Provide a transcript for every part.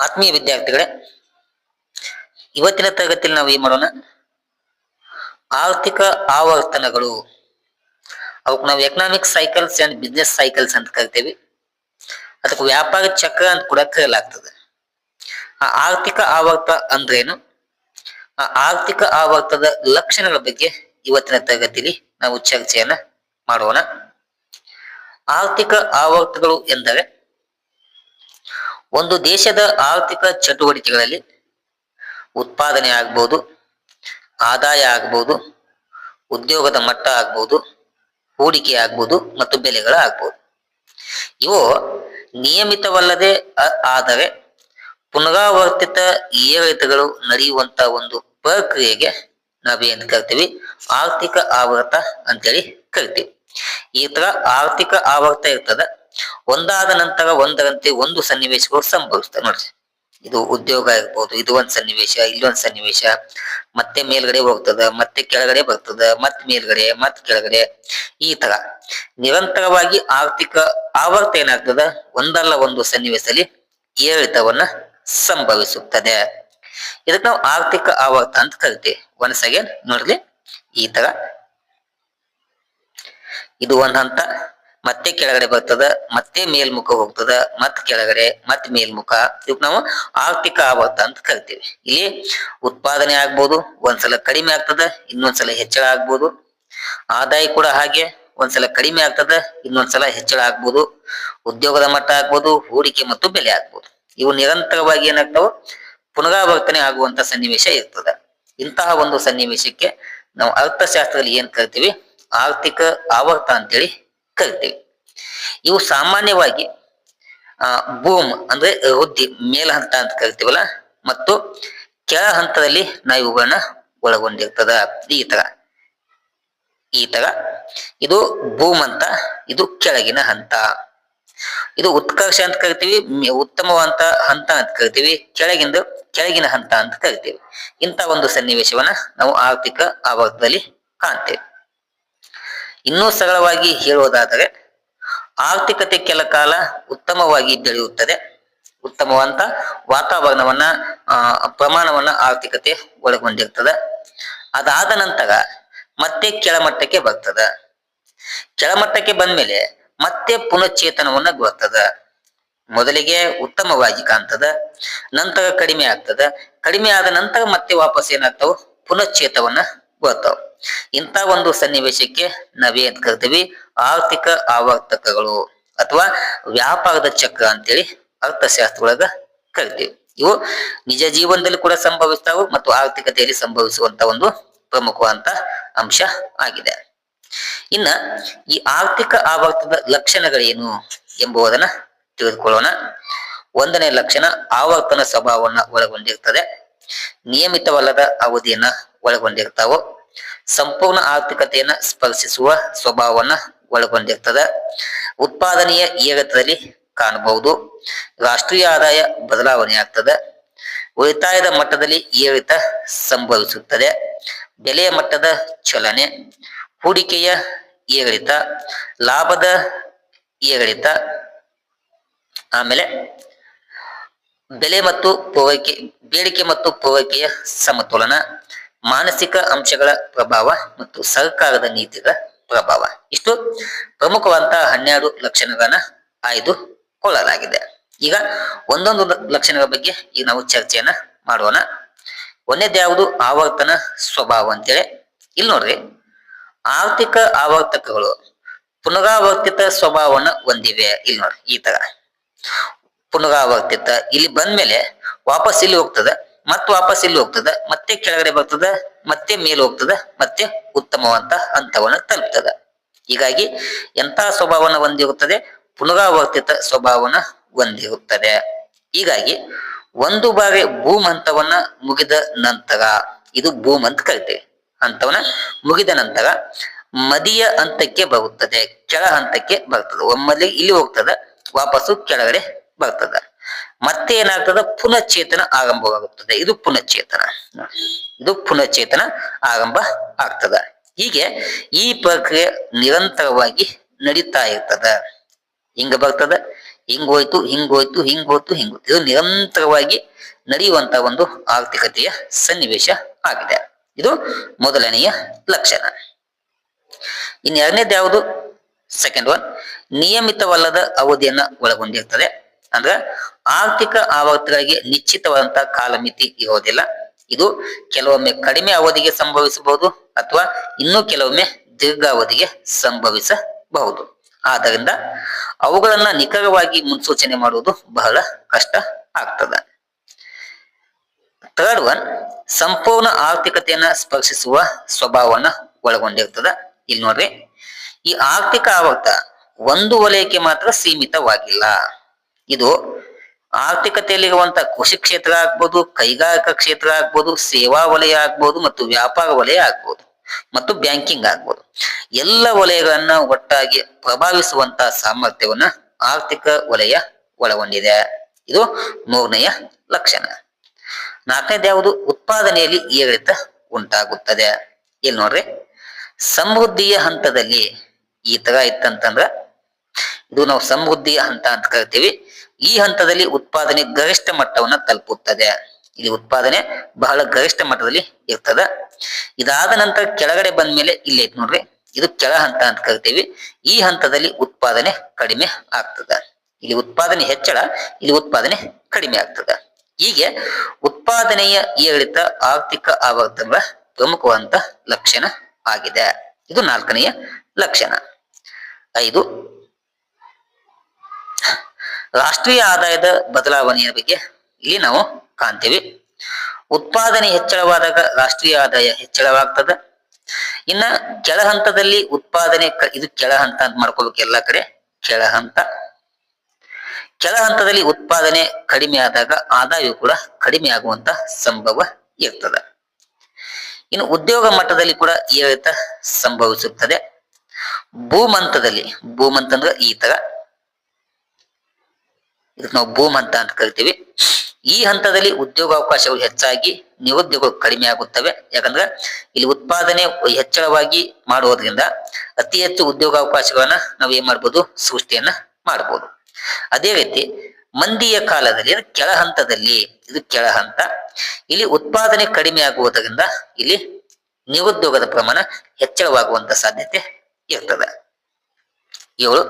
ಆತ್ಮೀಯ ವಿದ್ಯಾರ್ಥಿಗಳೇ, ಇವತ್ತಿನ ತರಗತಿಯಲ್ಲಿ ನಾವು ಏನ್ ಮಾಡೋಣ? ಆರ್ಥಿಕ ಆವರ್ತನಗಳು. ಅವಕ್ಕೆ ನಾವು economic cycles and business cycles ಅಂತ ಕರಿತೇವೆ. ಅದಕ್ಕೆ ವ್ಯಾಪಾರ ಚಕ್ರ ಅಂತ ಕೂಡ ಕರೆಯಲಾಗ್ತದೆ. ಆ ಆರ್ಥಿಕ ಆವರ್ತ ಅಂದ್ರೇನು? ಆ ಆರ್ಥಿಕ ಆವರ್ತದ ಲಕ್ಷಣಗಳ ಬಗ್ಗೆ ಇವತ್ತಿನ ತರಗತಿಯಲ್ಲಿ ನಾವು ಚರ್ಚೆಯನ್ನ ಮಾಡೋಣ. ಆರ್ಥಿಕ ಆವರ್ತಗಳು ಎಂದರೆ? ಒಂದು ದೇಶದ ಆರ್ಥಿಕ ಚಟುವಟಿಕೆಗಳಲ್ಲಿ ಉತ್ಪಾದನೆ ಆಗ್ಬೋದು, ಆದಾಯ ಆಗ್ಬೋದು, ಉದ್ಯೋಗದ ಮಟ್ಟ ಆಗ್ಬೋದು, ಹೂಡಿಕೆ ಆಗ್ಬೋದು ಮತ್ತು ಬೆಲೆಗಳ ಆಗ್ಬೋದು. ಇವು ನಿಯಮಿತವಲ್ಲದೆ ಆದರೆ ಪುನರಾವರ್ತಿತ ಏರಿಳಿತಗಳು ನಡೆಯುವಂತ ಒಂದು ಪ್ರಕ್ರಿಯೆಗೆ ನಾವೇನು ಕರಿತೀವಿ? ಆರ್ಥಿಕ ಆವರ್ತ ಅಂತೇಳಿ ಕರಿತೀವಿ. ಈ ತರ ಆರ್ಥಿಕ ಆವರ್ತ ಇರ್ತದ. ಒಂದಾದ ನಂತರ ಒಂದರಂತೆ ಒಂದು ಸನ್ನಿವೇಶಗಳು ಸಂಭವಿಸ್ತವೆ ನೋಡ್ರಿ. ಇದು ಉದ್ಯೋಗ ಇರ್ಬೋದು ಇದು ಒಂದ್ ಸನ್ನಿವೇಶ ಇಲ್ಲೊಂದ್ ಸನ್ನಿವೇಶ. ಮತ್ತೆ ಮೇಲ್ಗಡೆ ಹೋಗ್ತದ, ಮತ್ತೆ ಕೆಳಗಡೆ ಬರ್ತದ ಮತ್ ಮೇಲ್ಗಡೆ ಮತ್ ಕೆಳಗಡೆ. ಈ ತರ. ನಿರಂತರವಾಗಿ ಆರ್ಥಿಕ ಆವರ್ತ ಏನಾಗ್ತದ? ಒಂದಲ್ಲ ಒಂದು ಸನ್ನಿವೇಶದಲ್ಲಿ ಏರಿಳಿತವನ್ನ ಸಂಭವಿಸುತ್ತದೆ. ಇದಕ್ಕೆ ನಾವು ಆರ್ಥಿಕ ಆವರ್ತ ಅಂತ ಕರಿತೀವಿ. ಒನ್ಸ್ ಅಗೇನ್ ನೋಡ್ಲಿ ಈ ತರ. ಇದು ಒಂದ್ ಹಂತ. ಮತ್ತೆ ಕೆಳಗಡೆ ಬರ್ತದ, ಮತ್ತೆ ಮೇಲ್ಮುಖ ಹೋಗ್ತದ ಮತ್ ಕೆಳಗಡೆ ಮತ್ ಮೇಲ್ಮುಖ. ಇವಕ್ ನಾವು ಆರ್ಥಿಕ ಆವರ್ತ ಅಂತ ಕರಿತೀವಿ. ಇಲ್ಲಿ ಉತ್ಪಾದನೆ ಆಗ್ಬೋದು, ಒಂದ್ಸಲ ಕಡಿಮೆ ಆಗ್ತದ, ಇನ್ನೊಂದ್ಸಲ ಹೆಚ್ಚಳ ಆಗ್ಬೋದು. ಆದಾಯ ಕೂಡ ಹಾಗೆ, ಒಂದ್ಸಲ ಕಡಿಮೆ ಆಗ್ತದ, ಇನ್ನೊಂದ್ಸಲ ಹೆಚ್ಚಳ ಆಗ್ಬೋದು. ಉದ್ಯೋಗದ ಮಟ್ಟ ಆಗ್ಬೋದು, ಹೂಡಿಕೆ ಮತ್ತು ಬೆಲೆ ಆಗ್ಬೋದು. ಇವು ನಿರಂತರವಾಗಿ ಏನಾಗ್ತಾವ? ಪುನರಾವರ್ತನೆ ಆಗುವಂತ ಸನ್ನಿವೇಶ ಇರ್ತದ. ಇಂತಹ ಒಂದು ಸನ್ನಿವೇಶಕ್ಕೆ ನಾವು ಅರ್ಥಶಾಸ್ತ್ರದಲ್ಲಿ ಏನ್ ಕರಿತೀವಿ? ಆರ್ಥಿಕ ಆವರ್ತ ಅಂತೇಳಿ ಕರಿತೀವಿ ಇವು ಸಾಮಾನ್ಯವಾಗಿ, ಆ ಬೂಮ್ ಅಂದ್ರೆ ವೃದ್ಧಿ ಮೇಲ ಹಂತ ಅಂತ ಕರಿತೀವಲ್ಲ, ಮತ್ತು ಕೆಳ ಹಂತದಲ್ಲಿ ನಾವು ಇವುಗಳನ್ನ ಒಳಗೊಂಡಿರ್ತದ. ಈ ತರ ಈ ತರ ಇದು ಬೂಮ್ ಅಂತ, ಇದು ಕೆಳಗಿನ ಹಂತ. ಇದು ಉತ್ಕರ್ಷ ಅಂತ ಕರಿತೀವಿ ಉತ್ತಮವಂತ ಹಂತ ಅಂತ ಕರಿತೀವಿ, ಕೆಳಗಿಂದ ಕೆಳಗಿನ ಹಂತ ಅಂತ ಕರಿತೀವಿ. ಇಂಥ ಒಂದು ಸನ್ನಿವೇಶವನ್ನ ನಾವು ಆರ್ಥಿಕ ಆವರ್ತದಲ್ಲಿ ಕಾಣ್ತೇವೆ. ಇನ್ನೂ ಸರಳವಾಗಿ ಹೇಳುವುದಾದರೆ, ಆರ್ಥಿಕತೆ ಕೆಲ ಕಾಲ ಉತ್ತಮವಾಗಿ ಬೆಳೆಯುತ್ತದೆ. ಉತ್ತಮವಂತ ವಾತಾವರಣವನ್ನ ಪ್ರಮಾಣವನ್ನ ಆರ್ಥಿಕತೆ ಒಳಗೊಂಡಿರ್ತದ. ಅದಾದ ನಂತರ ಮತ್ತೆ ಕೆಳಮಟ್ಟಕ್ಕೆ ಬರ್ತದ. ಕೆಳಮಟ್ಟಕ್ಕೆ ಬಂದ್ಮೇಲೆ ಮತ್ತೆ ಪುನಶ್ಚೇತನವನ್ನ ಬರ್ತದ ಮೊದಲಿಗೆ ಉತ್ತಮವಾಗಿ ಕಾಣ್ತದ, ನಂತರ ಕಡಿಮೆ ಆಗ್ತದ. ಕಡಿಮೆ ಆದ ನಂತರ ಮತ್ತೆ ವಾಪಸ್ ಏನಾಗ್ತಾವ? ಪುನಶ್ಚೇತವನ್ನ ಗೊತ್ತಾವ ಇಂಥ ಒಂದು ಸನ್ನಿವೇಶಕ್ಕೆ ನಾವೇನ್ ಕರಿತೀವಿ. ಆರ್ಥಿಕ ಆವರ್ತಕಗಳು ಅಥವಾ ವ್ಯಾಪಾರದ ಚಕ್ರ ಅಂತೇಳಿ ಅರ್ಥಶಾಸ್ತ್ರ ಒಳಗ ಕರಿತೀವಿ. ಇವು ನಿಜ ಜೀವನದಲ್ಲಿ ಕೂಡ ಸಂಭವಿಸ್ತಾವು ಮತ್ತು ಆರ್ಥಿಕತೆಯಲ್ಲಿ ಸಂಭವಿಸುವಂತ ಒಂದು ಪ್ರಮುಖವಾದಂತ ಅಂಶ ಆಗಿದೆ. ಇನ್ನ ಈ ಆರ್ಥಿಕ ಆವರ್ತದ ಲಕ್ಷಣಗಳೇನು ಎಂಬುದನ್ನ ತಿಳಿದುಕೊಳ್ಳೋಣ. ಒಂದನೇ ಲಕ್ಷಣ ಆವರ್ತನ ಸ್ವಭಾವವನ್ನ ಒಳಗೊಂಡಿರ್ತದೆ. ನಿಯಮಿತವಲ್ಲದ ಅವಧಿಯನ್ನ ಒಳಗೊಂಡಿರ್ತಾವು. ಸಂಪೂರ್ಣ ಆರ್ಥಿಕತೆಯನ್ನ ಸ್ಪರ್ಶಿಸುವ ಸ್ವಭಾವವನ್ನ ಒಳಗೊಂಡಿರ್ತದೆ. ಉತ್ಪಾದನೆಯ ಏರಿತದಲ್ಲಿ ಕಾಣಬಹುದು. ರಾಷ್ಟ್ರೀಯ ಆದಾಯ ಬದಲಾವಣೆ ಉಳಿತಾಯದ ಮಟ್ಟದಲ್ಲಿ ಏರಿತ ಸಂಭವಿಸುತ್ತದೆ. ಬೆಲೆಯ ಮಟ್ಟದ ಚಲನೆ, ಹೂಡಿಕೆಯ ಏರಿಳಿತ ಲಾಭದ ಏರಿಳಿತ ಆಮೇಲೆ ಬೆಲೆ ಮತ್ತು ಪೂರೈಕೆ, ಬೇಡಿಕೆ ಮತ್ತು ಪೂರೈಕೆಯ ಸಮತೋಲನ ಮಾನಸಿಕ ಅಂಶಗಳ ಪ್ರಭಾವ ಮತ್ತು ಸರ್ಕಾರದ ನೀತಿಗಳ ಪ್ರಭಾವ. ಇಷ್ಟು ಪ್ರಮುಖವಾದಂತಹ ಹನ್ನೆರಡು ಲಕ್ಷಣಗಳನ್ನ ಆಯ್ದುಕೊಳ್ಳಲಾಗಿದೆ ಈಗ ಒಂದೊಂದು ಲಕ್ಷಣಗಳ ಬಗ್ಗೆ ಈಗ ನಾವು ಚರ್ಚೆಯನ್ನ ಮಾಡೋಣ. ಒಂದೇದ್ಯಾವುದು ಆವರ್ತನ ಸ್ವಭಾವ ಅಂತೇಳಿ. ಇಲ್ಲಿ ನೋಡ್ರಿ. ಆರ್ಥಿಕ ಆವರ್ತಕಗಳು ಪುನರಾವರ್ತಿತ ಸ್ವಭಾವವನ್ನು ಹೊಂದಿವೆ. ಇಲ್ಲಿ ನೋಡ್ರಿ, ಈ ತರ. ಪುನರಾವರ್ತಿತ. ಇಲ್ಲಿ ಬಂದ್ಮೇಲೆ ವಾಪಸ್ ಇಲ್ಲಿ ಹೋಗ್ತದ? ಮತ್ತೆ ವಾಪಸ್ ಇಲ್ಲಿ ಹೋಗ್ತದೆ? ಮತ್ತೆ ಕೆಳಗಡೆ ಬರ್ತದೆ, ಮತ್ತೆ ಮೇಲೆ ಹೋಗ್ತದ, ಮತ್ತೆ ಉತ್ತಮವಂತ ಹಂತವನ್ನ ತಲುಪ್ತದ. ಹೀಗಾಗಿ ಎಂತಹ ಸ್ವಭಾವನ ಹೊಂದಿರುತ್ತದೆ? ಪುನರಾವರ್ತಿತ ಸ್ವಭಾವನ ಹೊಂದಿರುತ್ತದೆ. ಹೀಗಾಗಿ ಒಂದು ಬಾರಿ ಭೂಮ್ ಹಂತವನ್ನ ಮುಗಿದ ನಂತರ, ಇದು ಭೂಮ್ ಅಂತ ಕರಿತೇವೆ. ಹಂತವನ್ನ ಮುಗಿದ ನಂತರ ಮದಿಯ ಹಂತಕ್ಕೆ ಬರುತ್ತದೆ, ಕೆಳ ಹಂತಕ್ಕೆ ಬರ್ತದೆ. ಒಮ್ಮಲ್ಲಿ ಇಲ್ಲಿ ಹೋಗ್ತದೆ, ವಾಪಸ್ಸು ಕೆಳಗಡೆ ಬರ್ತದ. ಮತ್ತೆ ಏನಾಗ್ತದ ಪುನಶ್ಚೇತನ ಆರಂಭವಾಗುತ್ತದೆ ಇದು ಪುನಶ್ಚೇತನ ಇದು ಪುನಶ್ಚೇತನ ಆರಂಭ ಆಗ್ತದ. ಹೀಗೆ ಈ ಪ್ರಕ್ರಿಯೆ ನಿರಂತರವಾಗಿ ನಡೀತಾ ಇರ್ತದ. ಹಿಂಗ ಬರ್ತದ ಹಿಂಗೋಯ್ತು ಹಿಂಗೋಯ್ತು ಹಿಂಗೋಯ್ತು ಹಿಂಗೋಯ್ತು ಇದು ನಿರಂತರವಾಗಿ ನಡೆಯುವಂತ ಒಂದು ಆರ್ಥಿಕತೆಯ ಸನ್ನಿವೇಶ ಆಗಿದೆ. ಇದು ಮೊದಲನೆಯ ಲಕ್ಷಣ. ಇನ್ನು ಎರಡನೇದು ಸೆಕೆಂಡ್ ಒನ್ ನಿಯಮಿತವಲ್ಲದ ಅವಧಿಯನ್ನ ಒಳಗೊಂಡಿರ್ತದೆ. ಅಂದ್ರೆ ಆರ್ಥಿಕ ಆವರ್ತಗಳಿಗೆ ನಿಶ್ಚಿತವಾದಂತಹ ಕಾಲಮಿತಿ ಇರೋದಿಲ್ಲ ಇದು ಕೆಲವೊಮ್ಮೆ ಕಡಿಮೆ ಅವಧಿಗೆ ಸಂಭವಿಸಬಹುದು ಅಥವಾ ಇನ್ನೂ ಕೆಲವೊಮ್ಮೆ ದೀರ್ಘಾವಧಿಗೆ ಸಂಭವಿಸಬಹುದು. ಆದ್ದರಿಂದ ಅವುಗಳನ್ನ ನಿಖರವಾಗಿ ಮುನ್ಸೂಚನೆ ಮಾಡುವುದು ಬಹಳ ಕಷ್ಟ ಆಗ್ತದ. ಥರ್ಡ್ ಒನ್ ಸಂಪೂರ್ಣ ಆರ್ಥಿಕತೆಯನ್ನ ಸ್ಪರ್ಶಿಸುವ ಸ್ವಭಾವವನ್ನ ಒಳಗೊಂಡಿರ್ತದ. ಇಲ್ಲಿ ನೋಡ್ರಿ, ಈ ಆರ್ಥಿಕ ಆವರ್ತ ಒಂದು ವಲಯಕ್ಕೆ ಮಾತ್ರ ಸೀಮಿತವಾಗಿಲ್ಲ. ಇದು ಆರ್ಥಿಕತೆಯಲ್ಲಿ ಇರುವಂತ ಕೃಷಿ ಕ್ಷೇತ್ರ ಆಗ್ಬೋದು, ಕೈಗಾರಿಕಾ ಕ್ಷೇತ್ರ ಆಗ್ಬೋದು, ಸೇವಾ ವಲಯ ಆಗ್ಬೋದು ಮತ್ತು ವ್ಯಾಪಾರ ವಲಯ ಆಗ್ಬೋದು ಮತ್ತು ಬ್ಯಾಂಕಿಂಗ್ ಆಗ್ಬೋದು. ಎಲ್ಲ ವಲಯಗಳನ್ನ ಒಟ್ಟಾಗಿ ಪ್ರಭಾವಿಸುವಂತ ಸಾಮರ್ಥ್ಯವನ್ನ ಆರ್ಥಿಕ ವಲಯ ಒಳಗೊಂಡಿದೆ. ಇದು ಮೂರನೆಯ ಲಕ್ಷಣ. ನಾಲ್ಕನೇದು ಯಾವುದು? ಉತ್ಪಾದನೆಯಲ್ಲಿ ಏರಿಳಿತ ಉಂಟಾಗುತ್ತದೆ. ಇಲ್ಲಿ ನೋಡ್ರಿ, ಸಮೃದ್ಧಿಯ ಹಂತದಲ್ಲಿ ಈ ತರ ಇತ್ತಂತಂದ್ರ ಇದು ನಾವು ಸಮೃದ್ಧಿಯ ಹಂತ ಅಂತ ಕರಿತೀವಿ. ಈ ಹಂತದಲ್ಲಿ ಉತ್ಪಾದನೆ ಗರಿಷ್ಠ ಮಟ್ಟವನ್ನ ತಲುಪುತ್ತದೆ. ಇಲ್ಲಿ ಉತ್ಪಾದನೆ ಬಹಳ ಗರಿಷ್ಠ ಮಟ್ಟದಲ್ಲಿ ಇರ್ತದ. ಇದಾದ ನಂತರ ಕೆಳಗಡೆ ಬಂದ ಮೇಲೆ ಇಲ್ಲಿ ಐತ್ ನೋಡ್ರಿ. ಇದು ಕೆಳ ಹಂತ ಅಂತ ಕರಿತೀವಿ. ಈ ಹಂತದಲ್ಲಿ ಉತ್ಪಾದನೆ ಕಡಿಮೆ ಆಗ್ತದ. ಇಲ್ಲಿ ಉತ್ಪಾದನೆ ಹೆಚ್ಚಳ, ಇಲ್ಲಿ ಉತ್ಪಾದನೆ ಕಡಿಮೆ ಆಗ್ತದ. ಹೀಗೆ ಉತ್ಪಾದನೆಯ ಏರಿಳಿತ ಆರ್ಥಿಕ ಆವರ್ತನಗಳ ಪ್ರಮುಖವಾದಂತ ಲಕ್ಷಣ ಆಗಿದೆ. ಇದು ನಾಲ್ಕನೆಯ ಲಕ್ಷಣ. ಐದು ರಾಷ್ಟ್ರೀಯ ಆದಾಯದ ಬದಲಾವಣೆಯ ಬಗ್ಗೆ ಇಲ್ಲಿ ನಾವು ಕಾಣ್ತೀವಿ. ಉತ್ಪಾದನೆ ಹೆಚ್ಚಳವಾದಾಗ ರಾಷ್ಟ್ರೀಯ ಆದಾಯ ಹೆಚ್ಚಳವಾಗ್ತದ. ಇನ್ನ ಕೆಳ ಹಂತದಲ್ಲಿ ಉತ್ಪಾದನೆ ಇದು ಕೆಳ ಹಂತ ಅಂತ ಮಾಡ್ಕೋಬೇಕು ಎಲ್ಲಾ ಕಡೆ. ಕೆಳ ಹಂತ. ಕೆಳ ಹಂತದಲ್ಲಿ ಉತ್ಪಾದನೆ ಕಡಿಮೆ ಆದಾಗ ಆದಾಯವು ಕೂಡ ಕಡಿಮೆ ಆಗುವಂತ ಸಂಭವ ಇರ್ತದ. ಇನ್ನು ಉದ್ಯೋಗ ಮಟ್ಟದಲ್ಲಿ ಕೂಡ ಏರಿತ ಸಂಭವಿಸುತ್ತದೆ. ಭೂಮಂತದಲ್ಲಿ, ಭೂಮಂತ ಅಂದ್ರೆ ಈ ತರ ಇದಕ್ಕೆ ನಾವು ಭೂಮಂತ ಹಂತ ಅಂತ ಕರಿತೀವಿ. ಈ ಹಂತದಲ್ಲಿ ಉದ್ಯೋಗಾವಕಾಶಗಳು ಹೆಚ್ಚಾಗಿ ನಿರುದ್ಯೋಗಗಳು ಕಡಿಮೆ ಆಗುತ್ತವೆ. ಯಾಕಂದ್ರೆ ಇಲ್ಲಿ ಉತ್ಪಾದನೆ ಹೆಚ್ಚಳವಾಗಿ ಮಾಡುವುದರಿಂದ ಅತಿ ಹೆಚ್ಚು ಉದ್ಯೋಗಾವಕಾಶಗಳನ್ನ ನಾವು ಏನ್ ಮಾಡ್ಬೋದು? ಸೃಷ್ಟಿಯನ್ನ ಮಾಡ್ಬೋದು. ಅದೇ ರೀತಿ ಮಂದಿಯ ಕಾಲದಲ್ಲಿ ಕೆಳ ಹಂತದಲ್ಲಿ, ಇದು ಕೆಳ ಹಂತ. ಇಲ್ಲಿ ಉತ್ಪಾದನೆ ಕಡಿಮೆ ಆಗುವುದರಿಂದ ಇಲ್ಲಿ ನಿರುದ್ಯೋಗದ ಪ್ರಮಾಣ ಹೆಚ್ಚಳವಾಗುವಂತ ಸಾಧ್ಯತೆ ಇರ್ತದೆ. ಏಳು,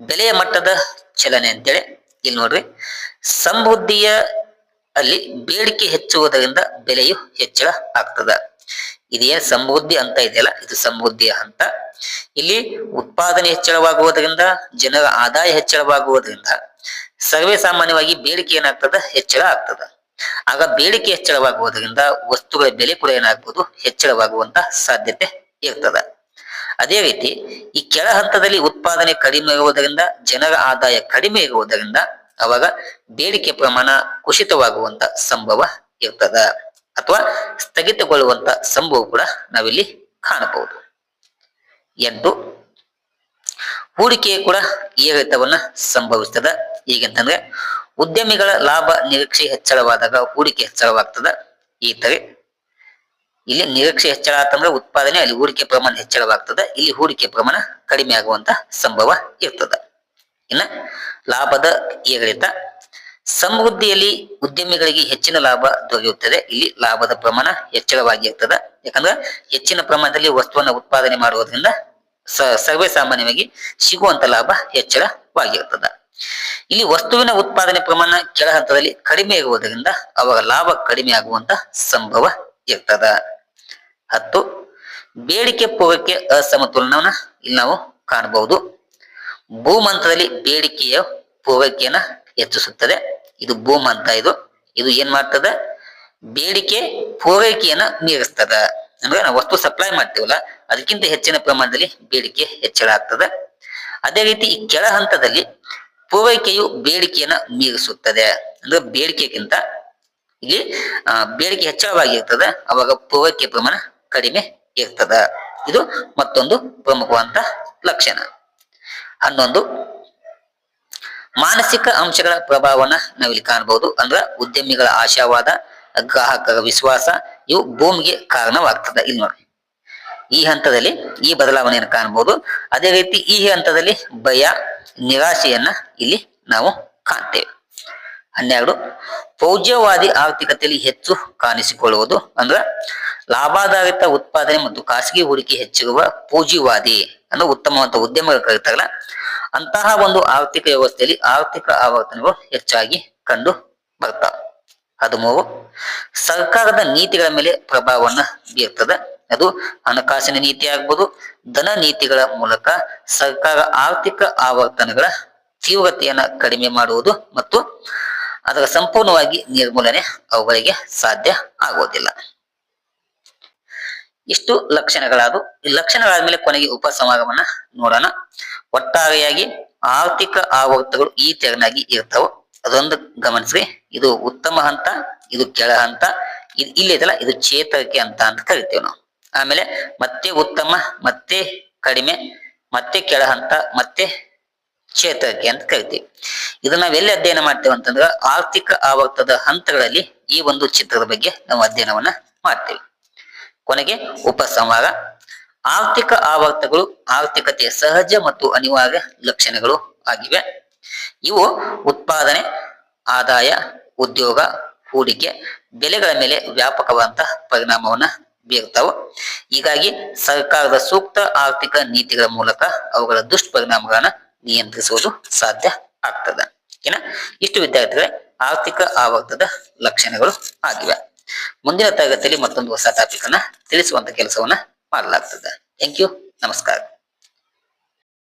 ಬೆಲೆಯ ಮಟ್ಟದ ಚಲನೆ ಅಂತೇಳಿ ಇಲ್ಲಿ ನೋಡ್ರಿ. ಸಮೃದ್ಧಿಯ ಅಲ್ಲಿ ಬೇಡಿಕೆ ಹೆಚ್ಚುವುದರಿಂದ ಬೆಲೆಯು ಹೆಚ್ಚಳ ಆಗ್ತದ. ಇದೇ ಸಮೃದ್ಧಿ ಅಂತ ಇದೆಯಲ್ಲ, ಇದು ಸಮೃದ್ಧಿಯ ಹಂತ. ಇಲ್ಲಿ ಉತ್ಪಾದನೆ ಹೆಚ್ಚಳವಾಗುವುದರಿಂದ, ಜನರ ಆದಾಯ ಹೆಚ್ಚಳವಾಗುವುದರಿಂದ ಸರ್ವೇ ಸಾಮಾನ್ಯವಾಗಿ ಬೇಡಿಕೆ ಏನಾಗ್ತದ? ಹೆಚ್ಚಳ ಆಗ್ತದ. ಆಗ ಬೇಡಿಕೆ ಹೆಚ್ಚಳವಾಗುವುದರಿಂದ ವಸ್ತುಗಳ ಬೆಲೆ ಕೂಡ ಏನಾಗ್ಬೋದು? ಹೆಚ್ಚಳವಾಗುವಂತ ಸಾಧ್ಯತೆ ಇರ್ತದ. ಅದೇ ರೀತಿ ಈ ಕೆಳ ಹಂತದಲ್ಲಿ ಉತ್ಪಾದನೆ ಕಡಿಮೆ ಇರುವುದರಿಂದ ಜನರ ಆದಾಯ ಕಡಿಮೆ ಇರುವುದರಿಂದ ಅವಾಗ ಬೇಡಿಕೆ ಪ್ರಮಾಣ ಕುಸಿತವಾಗುವಂತ ಸಂಭವ ಇರ್ತದ ಅಥವಾ ಸ್ಥಗಿತಗೊಳ್ಳುವಂತ ಸಂಭವ ಕೂಡ ನಾವಿಲ್ಲಿ ಕಾಣಬಹುದು. ಎಂಟು, ಹೂಡಿಕೆ ಕೂಡ ಏರಿತವನ್ನ ಸಂಭವಿಸ್ತದ. ಹೇಗೆಂತಂದ್ರೆ ಉದ್ಯಮಿಗಳ ಲಾಭ ನಿರೀಕ್ಷೆ ಹೆಚ್ಚಳವಾದಾಗ ಹೂಡಿಕೆ ಹೆಚ್ಚಳವಾಗ್ತದ. ಈ ತರ ಇಲ್ಲಿ ನಿರೀಕ್ಷೆ ಹೆಚ್ಚಳ ಆತಂದ್ರೆ ಉತ್ಪಾದನೆ ಅಲ್ಲಿ ಹೂಡಿಕೆ ಪ್ರಮಾಣ ಹೆಚ್ಚಳವಾಗ್ತದೆ. ಇಲ್ಲಿ ಹೂಡಿಕೆ ಪ್ರಮಾಣ ಕಡಿಮೆ ಆಗುವಂತ ಸಂಭವ ಇರ್ತದ. ಇನ್ನ ಲಾಭದ ಏರಿಳಿತ. ಸಮೃದ್ಧಿಯಲ್ಲಿ ಉದ್ಯಮಿಗಳಿಗೆ ಹೆಚ್ಚಿನ ಲಾಭ ದೊರೆಯುತ್ತದೆ. ಇಲ್ಲಿ ಲಾಭದ ಪ್ರಮಾಣ ಹೆಚ್ಚಳವಾಗಿರ್ತದ. ಯಾಕಂದ್ರೆ ಹೆಚ್ಚಿನ ಪ್ರಮಾಣದಲ್ಲಿ ವಸ್ತುವನ್ನು ಉತ್ಪಾದನೆ ಮಾಡುವುದರಿಂದ ಸರ್ವೇ ಸಾಮಾನ್ಯವಾಗಿ ಸಿಗುವಂತ ಲಾಭ ಹೆಚ್ಚಳವಾಗಿರ್ತದ. ಇಲ್ಲಿ ವಸ್ತುವಿನ ಉತ್ಪಾದನೆ ಪ್ರಮಾಣ ಕೆಳ ಹಂತದಲ್ಲಿ ಕಡಿಮೆ ಇರುವುದರಿಂದ ಅವರ ಲಾಭ ಕಡಿಮೆ ಆಗುವಂತ ಸಂಭವ ಇರ್ತದ. ಹತ್ತು. ಬೇಡಿಕೆ ಪೂರೈಕೆ ಅಸಮತೋಲನವನ್ನ ಇಲ್ಲಿ ನಾವು ಕಾಣಬಹುದು. ಭೂಮಂತದಲ್ಲಿ ಬೇಡಿಕೆಯ ಪೂರೈಕೆಯನ್ನ ಹೆಚ್ಚಿಸುತ್ತದೆ. ಇದು ಭೂಮಂತ ಇದು. ಇದು ಏನ್ ಮಾಡ್ತದ? ಬೇಡಿಕೆ ಪೂರೈಕೆಯನ್ನ ಮೀರಿಸ್ತದ. ಅಂದ್ರೆ ನಾವು ವಸ್ತು ಸಪ್ಲೈ ಮಾಡ್ತೀವಲ್ಲ, ಅದಕ್ಕಿಂತ ಹೆಚ್ಚಿನ ಪ್ರಮಾಣದಲ್ಲಿ ಬೇಡಿಕೆ ಹೆಚ್ಚಳ ಆಗ್ತದೆ. ಅದೇ ರೀತಿ ಈ ಕೆಳ ಹಂತದಲ್ಲಿ ಪೂರೈಕೆಯು ಬೇಡಿಕೆಯನ್ನ ಮೀರಿಸುತ್ತದೆ. ಅಂದ್ರೆ ಬೇಡಿಕೆಗಿಂತ ಇಲ್ಲಿ ಬೇಡಿಕೆ ಹೆಚ್ಚಳವಾಗಿರ್ತದೆ. ಅವಾಗ ಪೂರೈಕೆ ಪ್ರಮಾಣ ಕಡಿಮೆ ಇರ್ತದ. ಇದು ಮತ್ತೊಂದು ಪ್ರಮುಖವಾದಂತ ಲಕ್ಷಣ. ಹನ್ನೊಂದು, ಮಾನಸಿಕ ಅಂಶಗಳ ಪ್ರಭಾವನ ನಾವಿಲ್ಲಿ ಕಾಣಬಹುದು. ಅಂದ್ರ ಉದ್ಯಮಿಗಳ ಆಶಾವಾದ, ಗ್ರಾಹಕರ ವಿಶ್ವಾಸ, ಇವು ಭೂಮಿಗೆ ಕಾರಣವಾಗ್ತದೆ. ಇಲ್ಲಿ ನೋಡಿ. ಈ ಹಂತದಲ್ಲಿ ಈ ಬದಲಾವಣೆಯನ್ನು ಕಾಣಬಹುದು. ಅದೇ ರೀತಿ ಈ ಹಂತದಲ್ಲಿ ಭಯ, ನಿರಾಶೆಯನ್ನ ಇಲ್ಲಿ ನಾವು ಕಾಣ್ತೇವೆ. ಹನ್ನೆರಡು, ಪೌಜ್ಯವಾದಿ ಆರ್ಥಿಕತೆಯಲ್ಲಿ ಹೆಚ್ಚು ಕಾಣಿಸಿಕೊಳ್ಳುವುದು. ಅಂದ್ರೆ ಲಾಭಾಧಾರಿತ ಉತ್ಪಾದನೆ ಮತ್ತು ಖಾಸಗಿ ಹೂಡಿಕೆ ಹೆಚ್ಚಿರುವ ಪೂಜಿವಾದಿ ಅಂದ್ರೆ ಉತ್ತಮವಂತ ಉದ್ಯಮಗಳ ಕರೀತಾರಲ್ಲ ಅಂತಹ ಒಂದು ಆರ್ಥಿಕ ವ್ಯವಸ್ಥೆಯಲ್ಲಿ ಆರ್ಥಿಕ ಆವರ್ತನಗಳು ಹೆಚ್ಚಾಗಿ ಕಂಡು ಬರ್ತಾವೆ. ಹದಿಮೂರು ಸರ್ಕಾರದ ನೀತಿಗಳ ಮೇಲೆ ಪ್ರಭಾವವನ್ನು ಬೀರ್ತದೆ. ಅದು ಹಣಕಾಸಿನ ನೀತಿ ಆಗ್ಬೋದು, ಧನ ನೀತಿಗಳ ಮೂಲಕ ಸರ್ಕಾರ ಆರ್ಥಿಕ ಆವರ್ತನಗಳ ತೀವ್ರತೆಯನ್ನ ಕಡಿಮೆ ಮಾಡುವುದು ಮತ್ತು ಅದರ ಸಂಪೂರ್ಣವಾಗಿ ನಿರ್ಮೂಲನೆ ಅವುಗಳಿಗೆ ಸಾಧ್ಯ ಆಗುವುದಿಲ್ಲ. ಇಷ್ಟು ಲಕ್ಷಣಗಳಾದವು. ಈ ಲಕ್ಷಣಗಳಾದ್ಮೇಲೆ ಕೊನೆಗೆ ಉಪಸಮಾಗಮನ ನೋಡೋಣ. ಒಟ್ಟಾರೆಯಾಗಿ ಆರ್ಥಿಕ ಆವರ್ತಗಳು ಈ ತೆರನಾಗಿ ಇರ್ತಾವ. ಅದೊಂದು ಗಮನಿಸ್ರಿ. ಇದು ಉತ್ತಮ ಹಂತ, ಇದು ಕೆಳ ಹಂತ, ಇದು ಇಲ್ಲಿದೆಲ್ಲ ಇದು ಚೇತರಿಕೆ ಅಂತ ಅಂತ ಕರಿತೇವೆ ನಾವು. ಆಮೇಲೆ ಮತ್ತೆ ಉತ್ತಮ, ಮತ್ತೆ ಕಡಿಮೆ, ಮತ್ತೆ ಕೆಳ ಹಂತ, ಮತ್ತೆ ಚೇತರಿಕೆ ಅಂತ ಕರಿತೀವಿ. ಇದನ್ನ ನಾವೆಲ್ಲಿ ಅಧ್ಯಯನ ಮಾಡ್ತೇವೆ ಅಂತಂದ್ರೆ ಆರ್ಥಿಕ ಆವರ್ತದ ಹಂತಗಳಲ್ಲಿ ಈ ಒಂದು ಚಿತ್ರದ ಬಗ್ಗೆ ನಾವು ಅಧ್ಯಯನವನ್ನ ಮಾಡ್ತೇವೆ. ಕೊನೆಗೆ ಉಪಸಂಹಾರ ಆರ್ಥಿಕ ಆವರ್ತಗಳು, ಆರ್ಥಿಕತೆಯ ಸಹಜ ಮತ್ತು ಅನಿವಾರ್ಯ ಲಕ್ಷಣಗಳು ಆಗಿವೆ. ಇವು ಉತ್ಪಾದನೆ, ಆದಾಯ, ಉದ್ಯೋಗ, ಹೂಡಿಕೆ, ಬೆಲೆಗಳ ಮೇಲೆ ವ್ಯಾಪಕವಾದಂತಹ ಪರಿಣಾಮವನ್ನ ಬೀರ್ತಾವ ಹೀಗಾಗಿ ಸರ್ಕಾರದ ಸೂಕ್ತ ಆರ್ಥಿಕ ನೀತಿಗಳ ಮೂಲಕ ಅವುಗಳ ದುಷ್ಪರಿಣಾಮಗಳನ್ನ ನಿಯಂತ್ರಿಸುವುದು ಸಾಧ್ಯ ಆಗ್ತದೆ. ಏನ? ಇಷ್ಟು ವಿದ್ಯಾರ್ಥಿಗಳೇ ಆರ್ಥಿಕ ಆವರ್ತದ ಲಕ್ಷಣಗಳು ಆಗಿವೆ. ಮುಂದಿನ ತರಗತಿಯಲ್ಲಿ ಮತ್ತೊಂದು ಹೊಸ ಟಾಪಿಕ್ ಅನ್ನ ತಿಳಿಸುವಂತ ಕೆಲಸವನ್ನ ಮಾಡಲಾಗ್ತದೆ. ಥ್ಯಾಂಕ್ ಯು ನಮಸ್ಕಾರ.